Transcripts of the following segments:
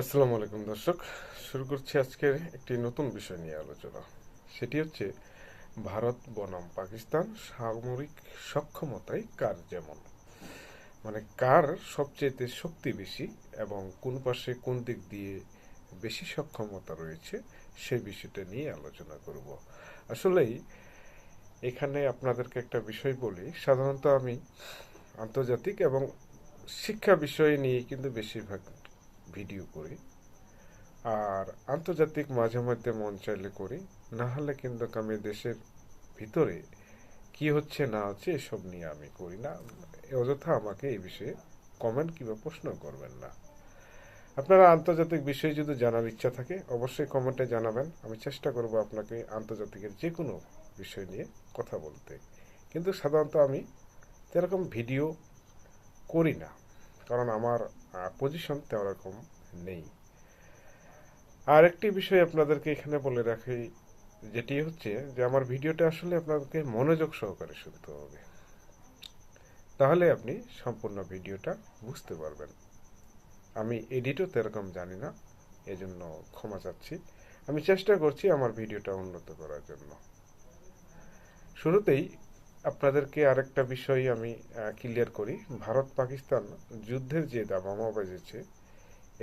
আসসালামু আলাইকুম দর্শক। শুরু করছি আজকের একটি নতুন বিষয় নিয়ে আলোচনা। সেটি হচ্ছে, ভারত, বনাম, পাকিস্তান সামরিক সক্ষমতায় কার যেমন? মানে কার সবচেয়ে শক্তি বেশি এবং কোন পাশে কোন দিক দিয়ে বেশি সক্ষমতা রয়েছে, সে বিষয়টা নিয়ে আলোচনা করব। আসলেই, এখানে আপনাদেরকে একটা বিষয় বলি। সাধারণত আমি আন্তর্জাতিক এবং শিক্ষা বিষয় নিয়ে কিন্তু বেশিরভাগ ভিডিও করি। আর আন্তর্জাতিক মাঝে মধ্যে মন চাইলে করি। না হলে কিন্তু আমি দেশের ভিতরে কি হচ্ছে, না হচ্ছে, এসব নিয়ে আমি করি না। অযথা আমাকে এই বিষয়ে কমেন্ট কিংবা প্রশ্ন করবেন না। আপনারা আন্তর্জাতিক বিষয়ে যদি জানার ইচ্ছা থাকে, অবশ্যই কমেন্টে জানাবেন। আমি চেষ্টা করব আপনাকে আন্তর্জাতিকের যে কোনো বিষয় নিয়ে কথা বলতে। কিন্তু সাধারণত আমি সেরকম ভিডিও করি না। কারণ আমার পজিশন তেরকম নেই। আর একটি বিষয় আপনাদেরকে এখানে বলে রাখি, যেটি হচ্ছে যে আমার ভিডিওটা আসলে আপনাদেরকে মনোযোগ সহকারে শুনতে হবে। তাহলে আপনি সম্পূর্ণ ভিডিওটা বুঝতে পারবেন। আমি এডিটও তেরকম জানি না, এজন্য ক্ষমা চাচ্ছি। আমি চেষ্টা করছি আমার ভিডিওটা উন্নত করার জন্য। শুরুতেই আপনাদেরকে আরেকটা বিষয় আমি ক্লিয়ার করি। ভারত পাকিস্তান যুদ্ধের যে দাবামা বেজেছে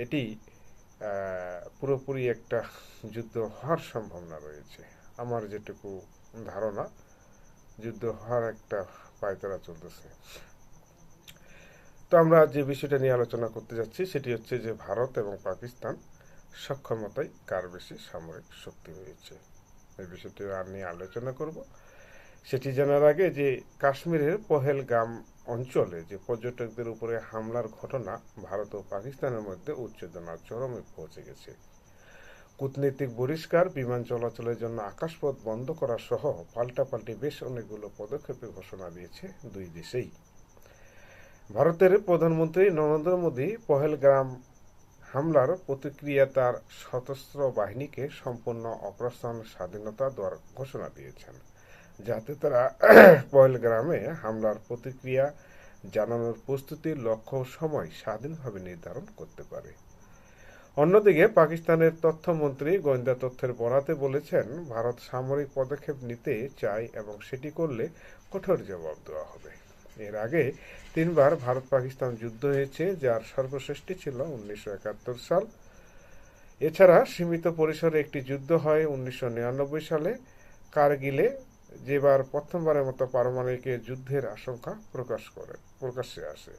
এটি পুরোপুরি একটা যুদ্ধ হওয়ার সম্ভাবনা রয়েছে। আমার যেটুকু ধারণা, যুদ্ধ হওয়ার একটা পায়তারা চলতেছে। তো আমরা যে বিষয়টা নিয়ে আলোচনা করতে যাচ্ছি, সেটি হচ্ছে যে ভারত এবং পাকিস্তান সক্ষমতায় কার বেশি সামরিক শক্তি রয়েছে? এই বিষয়টি আর নিয়ে আলোচনা করব। সেটি জানার আগে যে কাশ্মীরের পহেলগাম অঞ্চলে যে পর্যটকদের উপরে হামলার ঘটনা ভারত ও পাকিস্তানের মধ্যে উচ্চেতনার চরমে পৌঁছে গেছে। কূটনীতিক বহিষ্কার, বিমান চলাচলের জন্য আকাশপথ বন্ধ করা সহ পাল্টাপাল্টি বেশ অনেকগুলো পদক্ষেপের ঘোষণা দিয়েছে দুই দেশেই। ভারতের প্রধানমন্ত্রী নরেন্দ্র মোদী পহেলগ্রাম হামলার প্রতিক্রিয়া তার সশস্ত্র বাহিনীকে সম্পূর্ণ অপারেশন স্বাধীনতা দেওয়ার ঘোষণা দিয়েছেন। যাতে তারা পয়েলগ্রামে হামলার প্রতিক্রিয়া জানানোর প্রস্তুতির লক্ষ্য সময় স্বাধীনভাবে নির্ধারণ করতে পারে। অন্যদিকে পাকিস্তানের তথ্যমন্ত্রী গোয়েন্দা তথ্যের বরাতে বলেছেন, ভারত সামরিক পদক্ষেপ নিতে চায় এবং সেটি করলে কঠোর জবাব দেওয়া হবে। এর আগে তিনবার ভারত পাকিস্তান যুদ্ধ হয়েছে, যার সর্বশ্রেষ্ঠ ছিল উনিশশো একাত্তর সাল। এছাড়া সীমিত পরিসরে একটি যুদ্ধ হয় উনিশশো নিরানব্বই সালে, কারগিলে যেবার প্রথমবারের মতো পারমাণবিক যুদ্ধের আশঙ্কা প্রকাশ করে, প্রকাশ্যে আসে।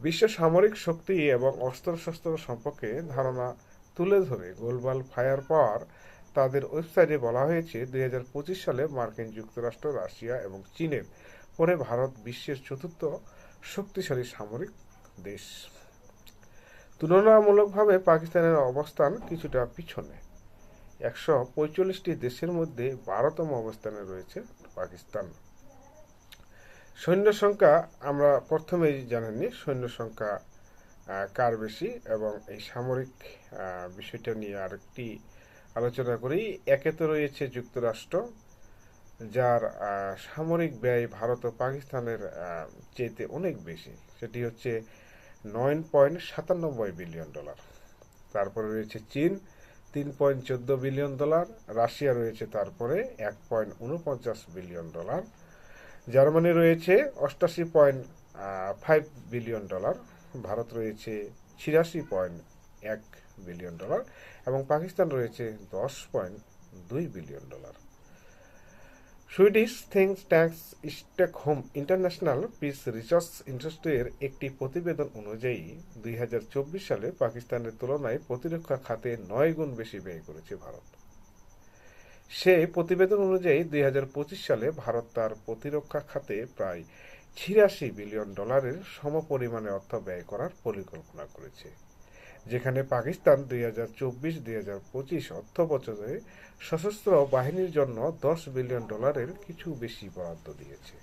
বিশ্ব সামরিক শক্তি এবং অস্ত্রশস্ত্র সম্পর্কে ধারণা তুলে ধরে গ্লোবাল ফায়ার পাওয়ার তাদের ওয়েবসাইটে বলা হয়েছে, দুই হাজার পঁচিশ সালে মার্কিন যুক্তরাষ্ট্র, রাশিয়া এবং চীনের পরে ভারত বিশ্বের চতুর্থ শক্তিশালী সামরিক দেশ। তুলনামূলকভাবে পাকিস্তানের অবস্থান কিছুটা পিছনে। একশো পঁয়তাল্লিশটি দেশের মধ্যে বারোতম অবস্থানে রয়েছে পাকিস্তান। সৈন্য সংখ্যা আমরা প্রথমেই জানেননি সৈন্য সংখ্যা কার বেশি এবং এই সামরিক বিষয়টা নিয়ে আরেকটি আলোচনা করি। একে তো রয়েছে যুক্তরাষ্ট্র, যার সামরিক ব্যয় ভারত ও পাকিস্তানের চেয়েতে অনেক বেশি। সেটি হচ্ছে নয় পয়েন্ট সাতানব্বই বিলিয়ন ডলার। তারপরে রয়েছে চীন তিন পয়েন্ট চোদ্দ বিলিয়ন ডলার, রাশিয়া রয়েছে তারপরে এক পয়েন্ট উনপঞ্চাশ বিলিয়ন ডলার, জার্মানি রয়েছে অষ্টাশি point five billion dollar, Bharat রয়েছে ছিয়াশি পয়েন্ট এক বিলিয়ন ডলার এবং পাকিস্তান রয়েছে দশ পয়েন্ট দুই billion dollar. Swedish think tanks Stockholm international peace research ইন্ডাস্ট্রির একটি প্রতিবেদন অনুযায়ী, দুই হাজার চব্বিশ সালে পাকিস্তানের তুলনায় প্রতিরক্ষা খাতে নয় গুণ বেশি ব্যয় করেছে ভারত। সে প্রতিবেদন অনুযায়ী, দুই হাজার পঁচিশ সালে ভারত তার প্রতিরক্ষা খাতে প্রায় ছিয়াশি বিলিয়ন ডলারের সমপরিমাণে অর্থ ব্যয় করার পরিকল্পনা করেছে। যেখানে পাকিস্তান দুই হাজার চব্বিশ, দুই হাজার পঁচিশ অর্থ বছরে সশস্ত্র বাহিনীর জন্য দশ বিলিয়ন ডলারের কিছু বেশি বরাদ্দ দিয়েছে।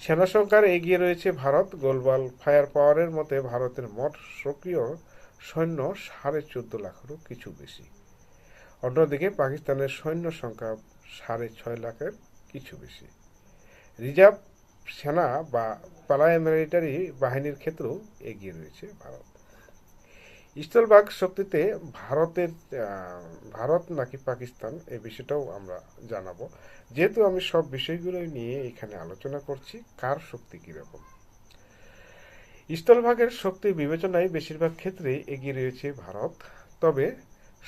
সেনা সংখ্যার এগিয়ে রয়েছে ভারত। গ্লোবাল ফায়ার পাওয়ারের মতে ভারতের মোট সক্রিয় সৈন্য সাড়ে চোদ্দ লাখেরও কিছু বেশি। অন্যদিকে পাকিস্তানের সৈন্য সংখ্যা সাড়ে ছয় লাখের কিছু বেশি। রিজার্ভ সেনা বা প্যারামিলিটারি বাহিনীর ক্ষেত্রেও এগিয়ে রয়েছে ভারত। স্থলভাগ শক্তিতে ভারতের ভারত নাকি পাকিস্তান এই বিষয়টাও আমরা জানাব। যেহেতু আমি সব বিষয়গুলোই নিয়ে এখানে আলোচনা করছি, কার শক্তি কীরকম? স্থলভাগের শক্তি বিবেচনায় বেশিরভাগ ক্ষেত্রে এগিয়ে রয়েছে ভারত, তবে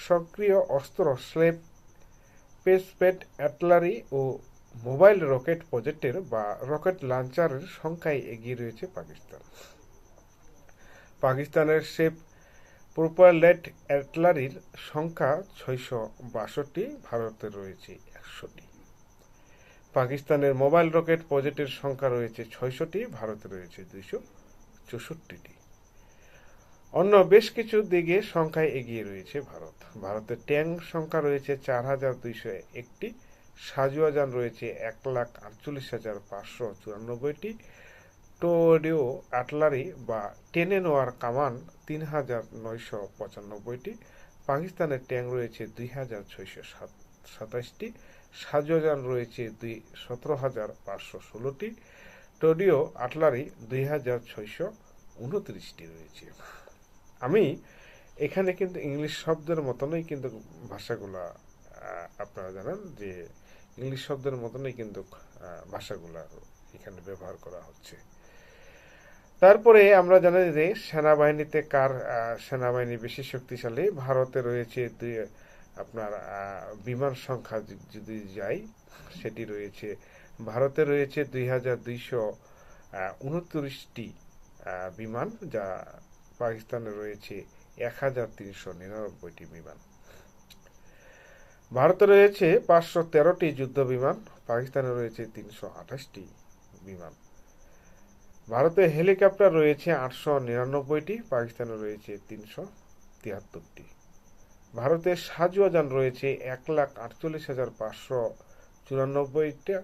সক্রিয় অস্ত্র স্লেপ পেসপেড অ্যাটলারি ও মোবাইল রকেট প্রজেক্টের বা রকেট লঞ্চারের সংখ্যায় এগিয়ে রয়েছে পাকিস্তান। পাকিস্তানের শেপ প্রোপারলেট অ্যাটলারির সংখ্যা ছয়শো বাষট্টি ভারতের রয়েছে একশোটি। পাকিস্তানের মোবাইল রকেট প্রজেক্টের সংখ্যা রয়েছে ছয়শটি, ভারতে রয়েছে দুইশো চৌষট্টিটি। অন্য বেশ কিছু দিকে সংখ্যায় এগিয়ে রয়েছে ভারত। ভারতের ট্যাঙ্ক সংখ্যা রয়েছে চার হাজার দুইশো একটি সাজুয়াজান রয়েছে এক লাখ আটচল্লিশ হাজার পাঁচশো চুরানব্বইটি টোডিও আটলারি বা টেনে নোয়ার কামান তিন হাজার নয়শো পঁচানব্বইটি পাকিস্তানের ট্যাঙ্ক রয়েছে দুই হাজার ছয়শো সাত সাতাশটি সাজুয়াজান রয়েছে দুই সতেরো হাজার পাঁচশো ষোলোটি, টোডিও আটলারি দুই হাজার ছয়শো উনত্রিশটি রয়েছে। আমি এখানে কিন্তু ইংলিশ শব্দের মতনই কিন্তু ভাষাগুলা আপনারা জানেন যে ইংলিশ শব্দের মতনই কিন্তু ভাষাগুলা এখানে ব্যবহার করা হচ্ছে। তারপরে আমরা জানি যে সেনাবাহিনীতে কার সেনাবাহিনী বেশি শক্তিশালী, ভারতে রয়েছে দুই আপনার বিমান সংখ্যা যদি- যাই, সেটি রয়েছে, ভারতে রয়েছে দুই হাজার দুইশো উনত্রিশটি বিমান, যা পাকিস্তানে রয়েছে এক হাজার তিনশো নিরানব্বইটি বিমান। ভারতে রয়েছে পাঁচশো তেরোটি যুদ্ধ বিমান পাকিস্তানে রয়েছে তিনশো আঠাশটি বিমান। ভারতে হেলিকপ্টার রয়েছে আটশো নিরানব্বইটি, পাকিস্তানে রয়েছে তিনশো তিয়াত্তরটি। ভারতে সাজুয়াজান রয়েছে এক লাখ আটচল্লিশ হাজার পাঁচশো চুরানব্বইটা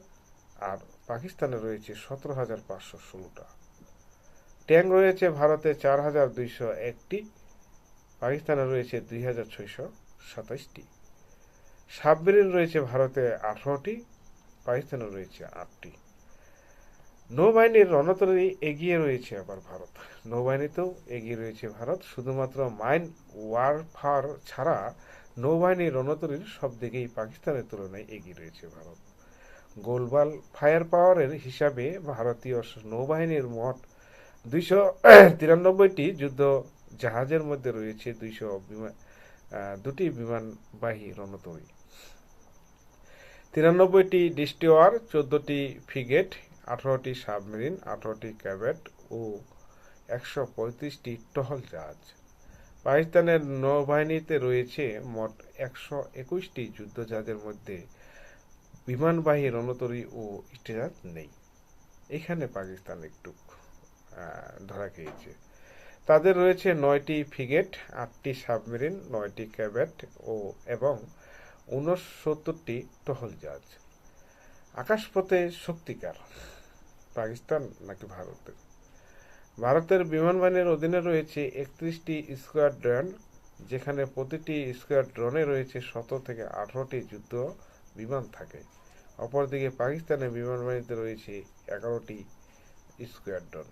আর পাকিস্তানে রয়েছে সতেরো হাজার পাঁচশো ষোলোটা। ট্যাঙ্ক রয়েছে ভারতে চার হাজার দুইশো একটি, পাকিস্তানে রয়েছে দুই হাজার ছয়শো সাতাইশটি। সাবমেরিন রয়েছে ভারতে আঠারোটি, পাকিস্তানে রয়েছে আটটি। নৌবাহিনীর রণতরী এগিয়ে রয়েছে আবার ভারত। নৌবাহিনীতেও এগিয়ে রয়েছে ভারত। শুধুমাত্র মাইন ওয়ারফার ছাড়া নৌবাহিনীর রণতরীর সব দিকেই পাকিস্তানের তুলনায় এগিয়ে রয়েছে ভারত। গোলবাল ফায়ার পাওয়ারের হিসাবে ভারতীয় নৌবাহিনীর মোট দুইশো তিরানব্বইটি যুদ্ধ জাহাজের মধ্যে রয়েছে দুইশো বিমান দুটি বিমানবাহী রণতরী। তিরানব্বইটি ডিস্টিওয়ার চোদ্দটি ফ্রিগেট আঠারোটি সাবমেরিন, আঠারোটি ক্যাবেট ও একশো পঁয়ত্রিশটি টহল জাহাজ। পাকিস্তানের নৌবাহিনীতে রয়েছে মোট একশো একুশটি যুদ্ধজাহাজের মধ্যে বিমানবাহী রণতরী ও স্টেজার নেই। এখানে পাকিস্তান একটু ধরা খেয়েছে। তাদের রয়েছে নয়টি ফ্রিগেট, আটটি সাবমেরিন, নয়টি ক্যাবেট ও, এবং ঊনসত্তরটি টহল জাহাজ। আকাশপথে শক্তিকার। পাকিস্তান নাকি ভারতের? ভারতের বিমান বাহিনীর অধীনে রয়েছে একত্রিশটি স্কোয়াড্রন, যেখানে প্রতিটি স্কোয়াড্রনে রয়েছে সতেরো থেকে আঠারোটি যুদ্ধ বিমান থাকে। অপরদিকে পাকিস্তানের বিমান বাহিনীতে রয়েছে এগারোটি স্কোয়াড্রন।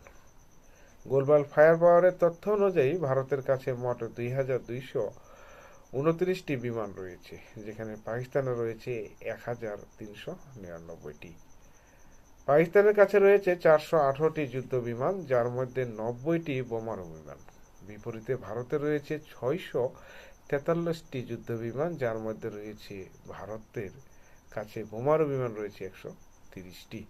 গোলবাল ফায়ার পাওয়ারের তথ্য অনুযায়ী ভারতের কাছে মোট দুই হাজার দুইশো উনত্রিশটি বিমান রয়েছে, যেখানে পাকিস্তানে রয়েছে এক হাজার তিনশো নিরানব্বইটি। পাকিস্তানের কাছে রয়েছে চারশো আঠারোটি যুদ্ধ বিমান যার মধ্যে নব্বইটি বোমারু বিমান বিপরীতে ভারতে রয়েছে ছয়শো তেতাল্লিশটি যুদ্ধ বিমান যার মধ্যে রয়েছে ভারতের কাছে বোমারু বিমান রয়েছে একশো তিরিশটি।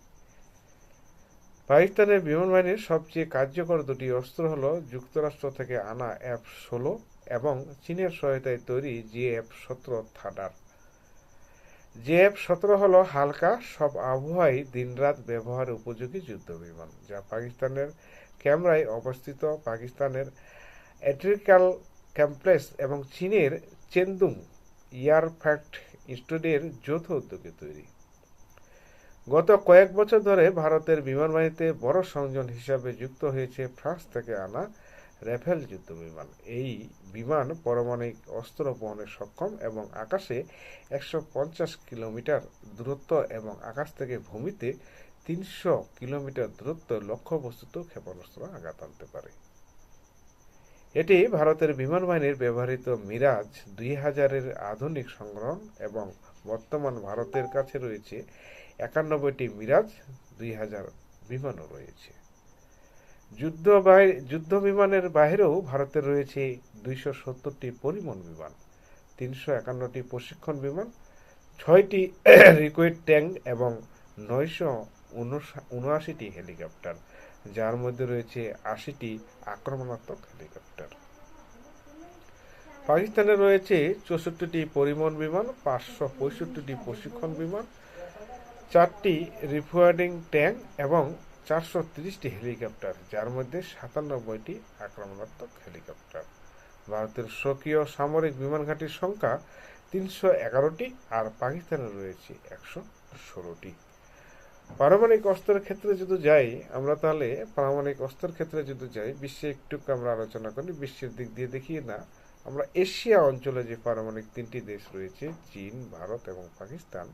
পাকিস্তানের বিমান বাহিনীর সবচেয়ে কার্যকর দুটি অস্ত্র হল যুক্তরাষ্ট্র থেকে আনা এফ ষোলো এবং চীনের সহায়তায় তৈরি জিএফ সতেরো থার্ডার জেএফ সতেরো হলো হালকা, সব আবহাওয়ায় দিনরাত ব্যবহার উপযোগী যুদ্ধ বিমান, যা পাকিস্তানের ক্যামেরায় অবস্থিত। পাকিস্তানের অ্যাট্রিক্যাল কমপ্লেক্স এবং চীনের চেন্দুং এয়ারফ্যাক্ট ইনস্টিটিউটের যৌথ উদ্যোগে তৈরি। গত কয়েক বছর ধরে ভারতের বিমান বাহিনীতে বড় সংযোজন হিসাবে যুক্ত হয়েছে ফ্রান্স থেকে আনা র্যাফেল যুদ্ধ বিমান। এই বিমান পারমাণবিক অস্ত্র বহনে সক্ষম এবং আকাশে একশো পঞ্চাশ কিলোমিটার দূরত্ব এবং আকাশ থেকে ভূমিতে তিনশো কিলোমিটার দূরত্ব লক্ষ্যবস্তুত ক্ষেপণাস্ত্র আঘাত আনতে পারে। এটি ভারতের বিমান বাহিনীর ব্যবহৃত মিরাজ দুই হাজারের আধুনিক সংগ্রহ এবং বর্তমান ভারতের কাছে রয়েছে একানব্বইটি মিরাজ দুই হাজার বিমানও রয়েছে। যুদ্ধ যুদ্ধ বিমানের বাইরেও ভারতের রয়েছে দুইশো সত্তরটি পরিবহন বিমান, তিনশো একান্নটি প্রশিক্ষণ বিমান, ছয়টি রিকুইড ট্যাঙ্ক এবং নয়শো উনআশিটি হেলিকপ্টার, যার মধ্যে রয়েছে আশিটি আক্রমণাত্মক হেলিকপ্টার। পাকিস্তানে রয়েছে চৌষট্টিটি পরিবহন বিমান, পাঁচশো পঁয়ষট্টিটি প্রশিক্ষণ বিমান, চারটি রিফুয়ার্ডিং ট্যাঙ্ক এবং চারশো তিরিশটি হেলিকপ্টার, যার মধ্যে সাতানব্বইটি আক্রমণাত্মক হেলিকপ্টার। ভারতের স্বকীয় সামরিক বিমান ঘাঁটির সংখ্যা তিনশো এগারোটি আর পাকিস্তানে রয়েছে একশো ষোলোটি। পারমাণবিক অস্ত্রের ক্ষেত্রে যদি যাই, আমরা তাহলে পারমাণবিক অস্ত্রের ক্ষেত্রে যদি যাই, বিশ্বে একটু আমরা আলোচনা করি, বিশ্বের দিক দিয়ে দেখি না, আমরা এশিয়া অঞ্চলে যে পারমাণবিক তিনটি দেশ রয়েছে, চীন, ভারত এবং পাকিস্তান,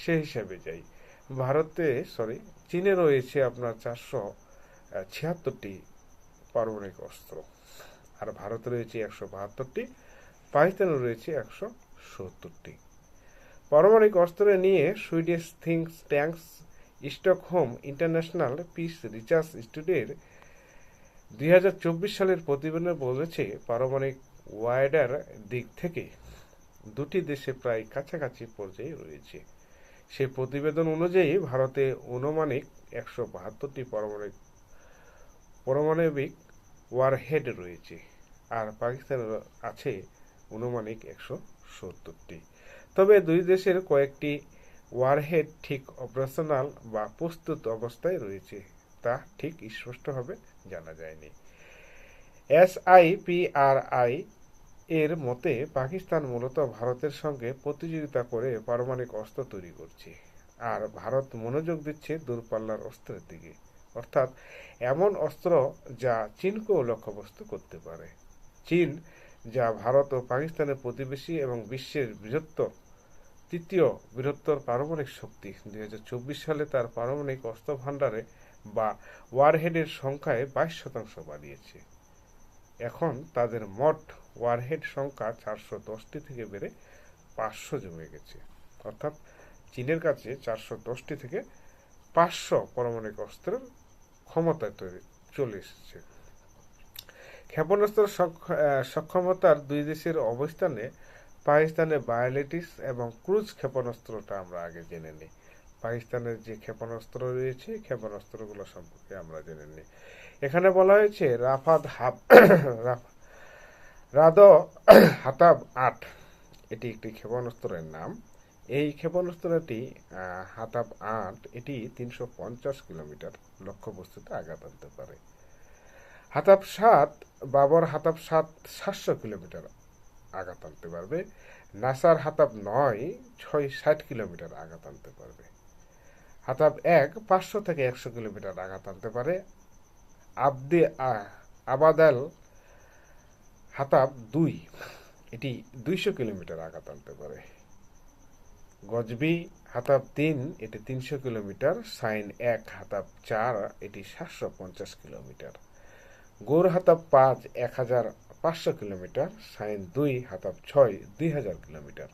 সে হিসাবে যাই। ভারতে সরি চীনে রয়েছে আপনার চারশো ছিয়াত্তরটি পারমাণবিক অস্ত্র। আর ভারতে রয়েছে একশো বাহাত্তরটি, পাকিস্তানে রয়েছে একশো সত্তরটি। পারমাণবিক অস্ত্র নিয়ে Swedish thinks tanks Stockholm international peace research ইনস্টিটিউটের দুই হাজার চব্বিশ সালের প্রতিবেদনে বলেছে, পারমাণবিক ওয়ার্ডার দিক থেকে দুটি দেশে প্রায় কাছাকাছি পর্যায়ে রয়েছে। সেই প্রতিবেদন অনুযায়ী ভারতে অনুমানিক একশো বাহাত্তরটি পারমাণবিক পারমাণবিক ওয়ারহেড রয়েছে আর পাকিস্তানের আছে অনুমানিক একশো সত্তরটি। তবে দুই দেশের কয়েকটি ওয়ারহেড ঠিক অপারেশনাল বা প্রস্তুত অবস্থায় রয়েছে, তা ঠিক স্পষ্টভাবে জানা যায়নি। এসআইপিআরআই এর মতে, পাকিস্তান মূলত ভারতের সঙ্গে প্রতিযোগিতা করে পারমাণবিক অস্ত্র তৈরি করছে। আর ভারত মনোযোগ দিচ্ছে দূরপাল্লার অস্ত্রের দিকে। অর্থাৎ, এমন অস্ত্র যা চীনকেও লক্ষ্যবস্তু করতে পারে। চীন, যা ভারত ও পাকিস্তানের প্রতিবেশী এবং বিশ্বের বৃহত্তর, তৃতীয় বৃহত্তর পারমাণবিক শক্তি। দুই হাজার চব্বিশ সালে তার পারমাণবিক অস্ত্র ভাণ্ডারে বা ওয়ারহেডের সংখ্যায় বাইশ শতাংশ বাড়িয়েছে। এখন তাদের মোট ওয়ারহেড সংখ্যা চারশো দশটি থেকে বেড়ে পাঁচশো জমে গেছে। অর্থাৎ চীনের কাছে চারশো দশটি থেকে পাঁচশো পারমাণবিক অস্ত্রের ক্ষমতা তৈরি চলে এসেছে। ক্ষেপণাস্ত্র সক্ষমতার দুই দেশের অবস্থানে পাকিস্তানের বায়োলেটিস এবং ক্রুজ ক্ষেপণাস্ত্রটা আমরা আগে জেনে নিই। পাকিস্তানের যে ক্ষেপণাস্ত্র রয়েছে, ক্ষেপণাস্ত্রগুলো সম্পর্কে আমরা জেনে নিই। এখানে বলা হয়েছে রাফাদ হাব, রাফ- রাদ হাতাব আট। এটি একটি ক্ষেপণাস্ত্রের নাম। এই ক্ষেপণাস্ত্রটি হাতাব আট, এটি তিনশো পঞ্চাশ কিলোমিটার লক্ষ্যবস্তুতে আঘাত আনতে পারে। হাতাব সাত, বাবর হাতাব সাত, সাতশো কিলোমিটার আঘাত আনতে পারবে। নাসার হাতাব নয়, ছয়, ষাট কিলোমিটার আঘাত আনতে পারবে। হাতাব এক, পাঁচশো থেকে একশো কিলোমিটার আঘাত আনতে পারে। আবদে আবাদাল হাতাব দুই। এটি দুইশো কিলোমিটার আঘাত আনতে পারে। গজবি হাতাব তিন, এটি তিনশো কিলোমিটার। সাইন এক, হাতাব চার, এটি সাতশো পঞ্চাশ কিলোমিটার। গৌর হাতাব পাঁচ, এক হাজার পাঁচশো কিলোমিটার। সাইন দুই, হাতাব ছয়, দুই হাজার কিলোমিটার।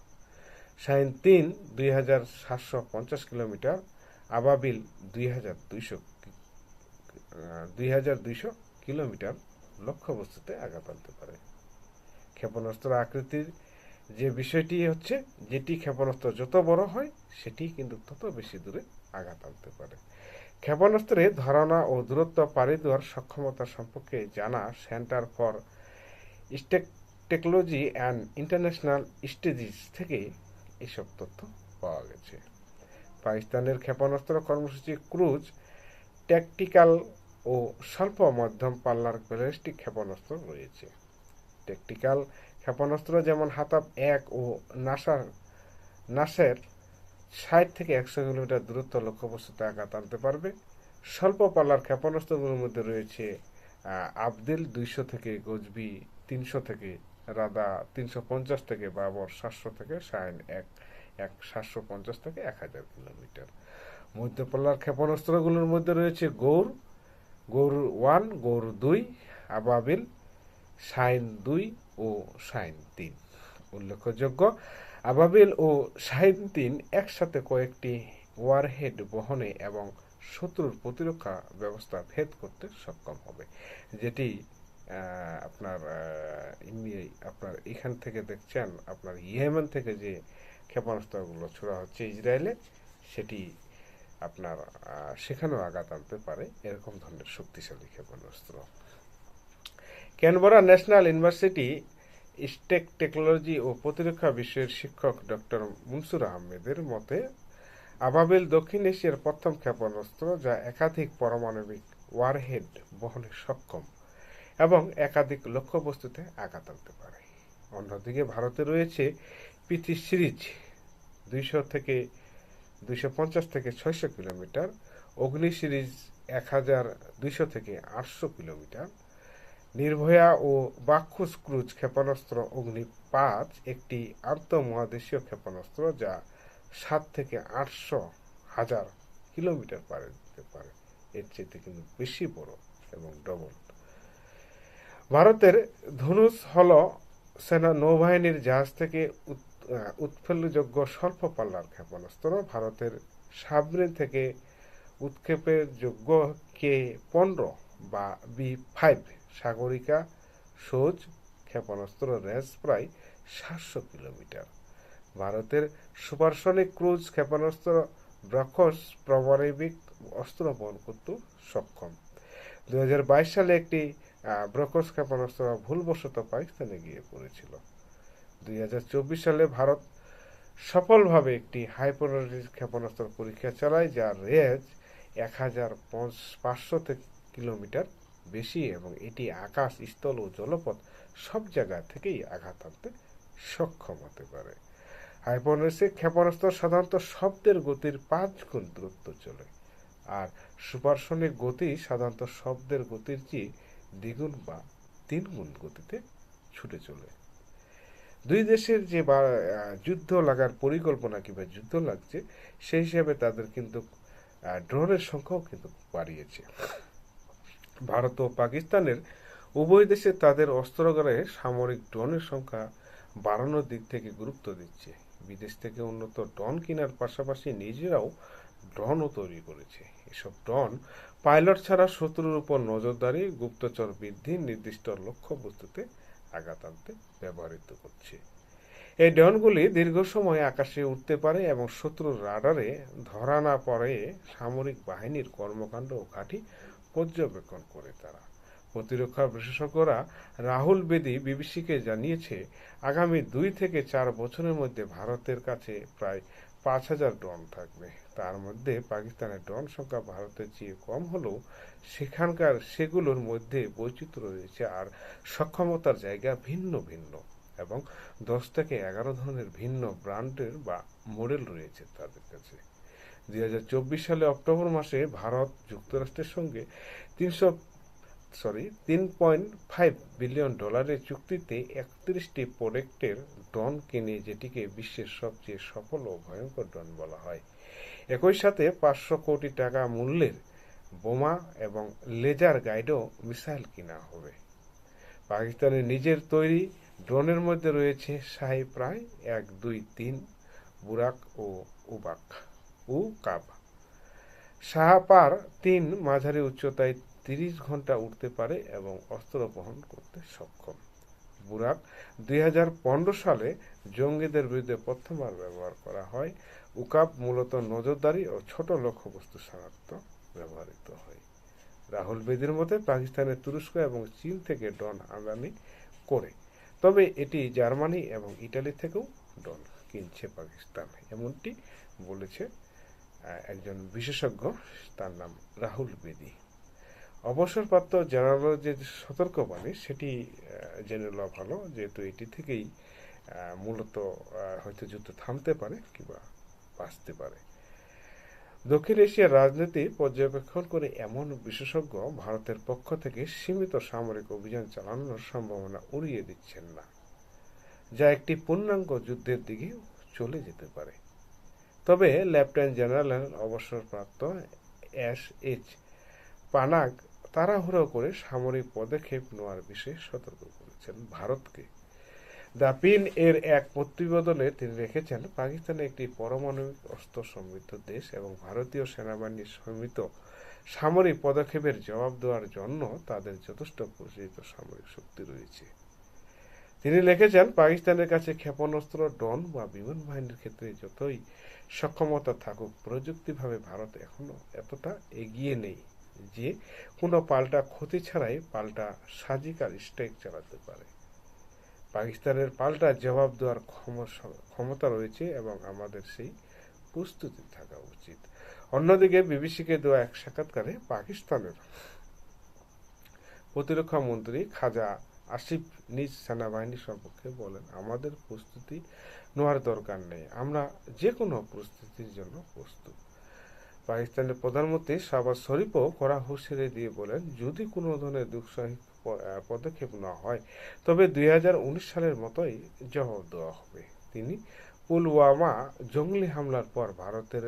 সাইন তিন, দুই হাজার সাতশো পঞ্চাশ কিলোমিটার। আবাবিল, দুই হাজার দুইশো দুই হাজার দুইশো কিলোমিটার লক্ষ্যবস্তুতে আঘাত আনতে পারে। ক্ষেপণাস্ত্র আকৃতির যে বিষয়টি হচ্ছে, যেটি ক্ষেপণাস্ত্র যত বড় হয়, সেটি কিন্তু তত বেশি দূরে আঘাত আনতে পারে। ক্ষেপণাস্ত্রে ধারণা ও দূরত্ব পাড়ি দেওয়ার সক্ষমতা সম্পর্কে জানা centre for stake, technology and international studies থেকে এসব তথ্য পাওয়া গেছে। পাকিস্তানের ক্ষেপণাস্ত্র কর্মসূচি ক্রুজ, ট্যাকটিক্যাল ও স্বল্প মধ্যম পাল্লার ব্যালিস্টিক ক্ষেপণাস্ত্র রয়েছে। ট্যাকটিক্যাল ক্ষেপণাস্ত্র যেমন হাতাব এক ও নাসার, নাসের ষাট থেকে একশো কিলোমিটার দূরত্ব লক্ষ্যবস্তুতে আঘাত আনতে পারবে। স্বল্প পাল্লার ক্ষেপণাস্ত্রগুলোর মধ্যে রয়েছে আবদিল দুইশো থেকে গজবি তিনশো থেকে, রাদা তিনশো পঞ্চাশ থেকে, বাবর সাতশো থেকে সাইন এক এক সাতশো পঞ্চাশ থেকে এক হাজার কিলোমিটার। মধ্যপাল্লার ক্ষেপণাস্ত্রগুলোর মধ্যে রয়েছে গৌর গৌর ওয়ান, গৌর দুই, আবাবিল সাইন দুই ও সাইন তিন। উল্লেখযোগ্য, আবাবিল ও সাইন তিন একসাথে কয়েকটি ওয়ারহেড বহনে এবং শত্রুর প্রতিরক্ষা ব্যবস্থা ভেদ করতে সক্ষম হবে, যেটি আপনার আপনার এখান থেকে দেখছেন, আপনার ইয়েমেন থেকে যে ক্ষেপণাস্ত্রগুলো ছোড়া হচ্ছে ইসরায়েলে, সেটি আপনার সেখানেও আঘাত আনতে পারে। এরকম ধরনের শক্তিশালী ক্ষেপণাস্ত্র। Canberra national university stake technology ও প্রতিরক্ষা বিষয়ের শিক্ষক ডক্টর মুনসুর আহমেদের মতে, আবাবিল দক্ষিণ এশিয়ার প্রথম ক্ষেপণাস্ত্র যা একাধিক পারমাণবিক ওয়ারহেড বহনে সক্ষম এবং একাধিক লক্ষ্যবস্তুতে আঘাত আনতে পারে। অন্যদিকে ভারতে রয়েছে পিথি সিরিজ দুইশো থেকে দুইশো পঞ্চাশ থেকে ছয়শো কিলোমিটার, অগ্নি সিরিজ এক হাজার দুইশো থেকে আটশো কিলোমিটার নির্ভয়া ও বাক্ষুস ক্রুজ ক্ষেপণাস্ত্র অগ্নি পাঁচ একটি আন্তঃমহাদেশীয় ক্ষেপণাস্ত্র যা সাত থেকে আটশো হাজার কিলোমিটার পারে যেতে পারে। এর চেয়ে কিন্তু বেশি বড় এবং ডবল। ভারতের ধনুষ হল সেনা নৌবাহিনীর জাহাজ থেকে উৎ- উৎফুল্লযোগ্য স্বল্প পাল্লার ক্ষেপণাস্ত্র। ভারতের সাবমেরিন থেকে উৎক্ষেপের যোগ্য কে পনেরো বা বি ফাইভ। সাগরিকা সোজ ক্ষেপণাস্ত্র রেঞ্জ প্রায় সাতশো কিলোমিটার। ভারতের সুপারসনিক ক্রুজ ক্ষেপণাস্ত্র ব্রখস প্রমাণবিক অস্ত্র বহন করতে সক্ষম। দুই হাজার বাইশ সালে একটি আহ, ব্রখস ক্ষেপণাস্ত্র ভুলবশত পাকিস্তানে গিয়ে পড়েছিল। দুই হাজার চব্বিশ সালে ভারত সফলভাবে একটি হাইপোনারিস ক্ষেপণাস্ত্র পরীক্ষা চালায় যার রেঞ্জ এক হাজার পাঁচশো কিলোমিটার বেশি এবং এটি আকাশ, স্থল ও জলপথ সব জায়গা থেকেই আঘাত আনতে সক্ষম হতে পারে। হাইপোনারিসে ক্ষেপণাস্ত্র সাধারণত শব্দের গতির পাঁচ গুণ দূরত্ব চলে, আর সুপারসনিক গতি সাধারণত শব্দের গতির চেয়ে দ্বিগুণ বা তিন গুণ গতিতে ছুটে চলে। দুই দেশের যে যুদ্ধ লাগার পরিকল্পনা কিংবা যুদ্ধ লাগছে, সেই হিসাবে তাদের কিন্তু ড্রোনের সংখ্যাও কিন্তু বাড়িয়েছে। ভারত ও পাকিস্তানের, উভয় দেশে তাদের অস্ত্রগারে সামরিক ড্রোনের সংখ্যা বাড়ানোর দিক থেকে গুরুত্ব দিচ্ছে। বিদেশ থেকে উন্নত ড্রোন কেনার পাশাপাশি নিজেরাও ড্রোনও তৈরি করেছে। এসব ড্রোন পাইলট ছাড়া শত্রুর উপর নজরদারি, গুপ্তচর বৃদ্ধি, নির্দিষ্ট লক্ষ্যবস্তুতে আঘাত আনতে ব্যবহৃত করছে। এই ড্রোনগুলি দীর্ঘ সময় আকাশে উঠতে পারে এবং শত্রুর রাডারে ধরা না পড়ে সামরিক বাহিনীর কর্মকাণ্ড ও ঘাঁটি পর্যবেক্ষণ করে তারা। প্রতিরক্ষা বিশেষজ্ঞরা রাহুল বেদি বিবিসিকে জানিয়েছে, আগামী দুই থেকে চার বছরের মধ্যে ভারতের কাছে প্রায় পাঁচ হাজার ড্রোন থাকবে। তার মধ্যে পাকিস্তানের ড্রোন সংখ্যা ভারতের চেয়ে কম হলেও সেখানকার সেগুলোর মধ্যে বৈচিত্র্য রয়েছে আর সক্ষমতার জায়গা ভিন্ন ভিন্ন এবং দশ থেকে এগারো ধরনের ভিন্ন ব্র্যান্ডের বা মডেল রয়েছে তাদের কাছে। দুই হাজার চব্বিশ সালে অক্টোবর মাসে ভারত যুক্তরাষ্ট্রের সঙ্গে তিনশো সরি তিন পয়েন্ট ফাইভ বিলিয়ন ডলারের চুক্তিতে একত্রিশটি প্রোডাক্টের ড্রোন কিনে, যেটিকে বিশ্বের সবচেয়ে সফল ও ভয়ঙ্কর ড্রোন বলা হয়। একই সাথে পাঁচশো কোটি টাকা মূল্যের বোমা এবং লেজার গাইডও মিসাইল কিনা হবে। পাকিস্তানের নিজের তৈরি ড্রোনের মধ্যে রয়েছে শাহি প্রায় এক, দুই, তিন, বুরাক ও উবাক। উ কাব। শাহপার তিন মাঝারি উচ্চতায় তিরিশ ঘণ্টা উঠতে পারে এবং অস্ত্র বহন করতে সক্ষম। বুরাক, দুই হাজার পনেরো সালে জঙ্গিদের বিরুদ্ধে প্রথমবার ব্যবহার করা হয়। উকাব মূলত নজরদারি ও ছোট লক্ষ্যবস্তু শনাক্ত ব্যবহৃত হয়। রাহুল বেদির মতে পাকিস্তানের তুরস্ক এবং চীন থেকে ডন আমদানি করে। তবে এটি জার্মানি এবং ইটালি থেকেও ডন কিনছে পাকিস্তান, এমনটি বলেছে একজন বিশেষজ্ঞ, তার নাম রাহুল বেদি। অবসরপ্রাপ্ত জেনারেল যে সতর্কবাণী, সেটি জেনে নেওয়া ভালো, যেহেতু এটি থেকেই মূলত হয়তো যুদ্ধ থামতে পারে কিংবা বাঁচতে পারে। দক্ষিণ এশিয়ার রাজনীতি পর্যবেক্ষণ করে এমন বিশেষজ্ঞ ভারতের পক্ষ থেকে সীমিত সামরিক অভিযান চালানোর সম্ভাবনা উড়িয়ে দিচ্ছেন না, যা একটি পূর্ণাঙ্গ যুদ্ধের দিকে চলে যেতে পারে। তবে লেফটেন্যান্ট জেনারেল অবসরপ্রাপ্ত এস এইচ পানাগ তাড়াহুড়ো করে সামরিক পদক্ষেপ নেওয়ার বিষয়ে সতর্ক করেছেন ভারতকে। দ্য পিন এর এক প্রতিবেদনে তিনি রেখেছেন, পাকিস্তান একটি পারমাণবিক অস্ত্র সমৃদ্ধ দেশ এবং ভারতীয় সেনাবাহিনীর সীমিত সামরিক পদক্ষেপের জবাব দেওয়ার জন্য তাদের যথেষ্ট প্রচলিত সামরিক শক্তি রয়েছে। তিনি লিখেছেন, পাকিস্তানের কাছে ক্ষেপণাস্ত্র, ড্রোন বা বিমান বাহিনীর ক্ষেত্রে যতই সক্ষমতা থাকুক, প্রযুক্তিভাবে ভারত এখনও এতটা এগিয়ে নেই যে কোনো পাল্টা ক্ষতি ছাড়াই পাল্টা সার্জিক্যাল স্ট্রাইক চালাতে পারে। পাকিস্তানের পাল্টা জবাব দেওয়ার ক্ষম- ক্ষমতা রয়েছে এবং আমাদের সেই প্রস্তুতি থাকা উচিত। অন্যদিকে বিবিসিকে দেওয়া এক সাক্ষাৎকারে পাকিস্তানের প্রতিরক্ষা মন্ত্রী খাজা আসিফ নিজ সেনাবাহিনী সম্পর্কে বলেন, আমাদের প্রস্তুতি নেওয়ার দরকার নেই। আমরা যে কোনো পরিস্থিতির জন্য প্রস্তুত। পাকিস্তানের প্রধানমন্ত্রী শাহবাজ শরীফও কড়া হুঁশিয়ারি দিয়ে বলেন, যদি কোনো ধরনের দুঃসাহসিক পদক্ষেপ না হয়, তবে দুই হাজার উনিশ সালের মতোই জবাব দেওয়া হবে। তিনি পুলওয়ামা জঙ্গলি হামলার পর ভারতের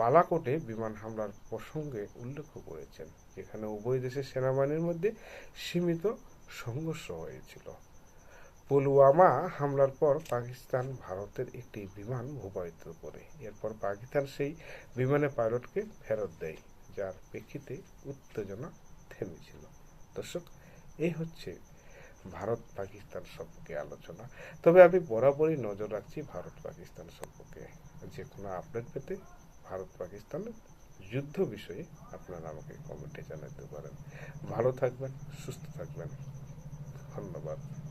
বালাকোটে বিমান হামলার প্রসঙ্গে উল্লেখ করেছেন, যেখানে উভয় দেশের সেনাবাহিনীর মধ্যে সীমিত সংঘর্ষ হয়েছিল। পুলওয়ামা হামলার পর পাকিস্তান ভারতের একটি বিমান ভূপায়িত করে। এরপর পাকিস্তান সেই বিমানের পাইলটকে ফেরত দেয়, যার প্রেক্ষিতে উত্তেজনা থেমেছিল। দর্শক এই হচ্ছে ভারত পাকিস্তান সম্পর্কে আলোচনা। তবে আমি বরাবরই নজর রাখছি ভারত পাকিস্তান সম্পর্কে। যে কোনো আপডেট পেতে ভারত পাকিস্তানের যুদ্ধ বিষয়ে আপনারা আমাকে কমেন্টে জানাতে পারেন। ভালো থাকবেন সুস্থ থাকবেন। ধন্যবাদ।